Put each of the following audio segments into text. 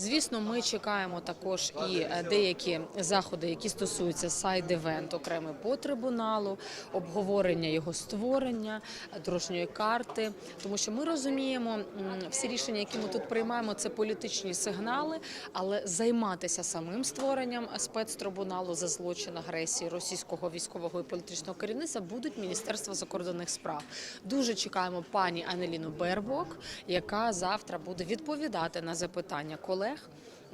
Звісно, ми чекаємо також і е, деякі заходи, які стосуються сайд-евент окремий по трибуналу, обговорення його створення, дорожньої карти. Тому що ми розуміємо, всі рішення, які ми тут приймаємо, це політичні сигнали, але займатися самим створенням спецтрибуналу за злочин агресії російського військового і політичного керівництва будуть Міністерство закордонних справ. Дуже чекаємо пані Анеліну Бербок, яка завтра буде відповідати на запитання колег.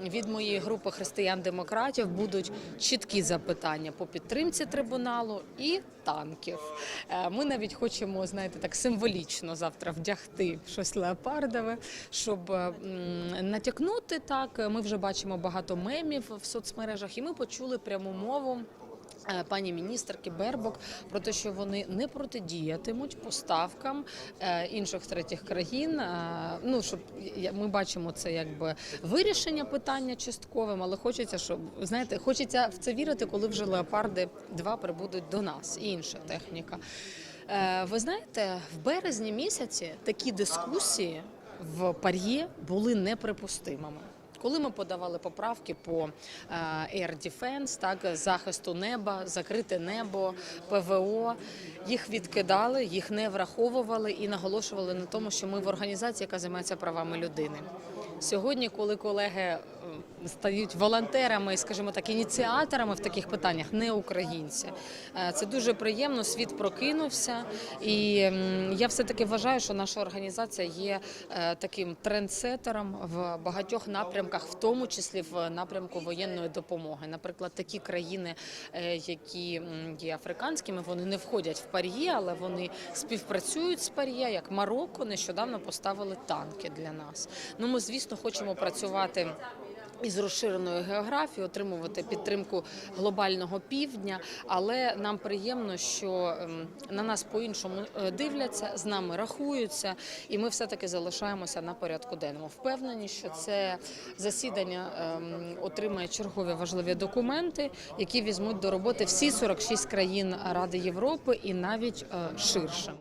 Від моєї групи християн-демократів будуть чіткі запитання по підтримці трибуналу і танків. Е, Ми навіть хочемо, знаєте, так символічно завтра вдягти щось леопардове, щоб натякнути так. Ми вже бачимо багато мемів в соцмережах, і ми почули пряму мову. Е, Пані міністерки Бербок про те, що вони не протидіятимуть поставкам е, інших третіх країн. Е, Ну щоб ми бачимо це якби вирішення питання частковим, але хочеться, щоб знаєте, хочеться в це вірити, коли вже леопарди 2 прибудуть до нас і інша техніка. Ви знаєте, в березні місяці такі дискусії в Пар'є були неприпустимими. Коли ми подавали поправки по е, Air Defense, так захисту неба, закрите небо, ПВО, їх відкидали, їх не враховували і наголошували на тому, що ми в організації, яка займається правами людини. Сьогодні, коли колеги е, стають волонтерами, скажімо так, ініціаторами в таких питаннях, не українці, е, це дуже приємно. Світ прокинувся, і я все таки вважаю, що наша організація є е, таким трендсетером в багатьох напрямках, в тому числі в напрямку воєнної допомоги. Наприклад, такі країни, е, які є африканськими, вони не входять в пар'є, але вони співпрацюють з пар'є, як Марокко нещодавно поставили танки для нас. Ну ми, звісно, хочемо працювати. Із розширеною географією отримувати підтримку глобального півдня, але нам приємно, що ем, на нас по-іншому е, дивляться, з нами рахуються, і ми все таки залишаємося на порядку денному. Впевнені, що це засідання ем, отримає чергові важливі документи, які візьмуть до роботи всі 46 країн Ради Європи і навіть е, ширше.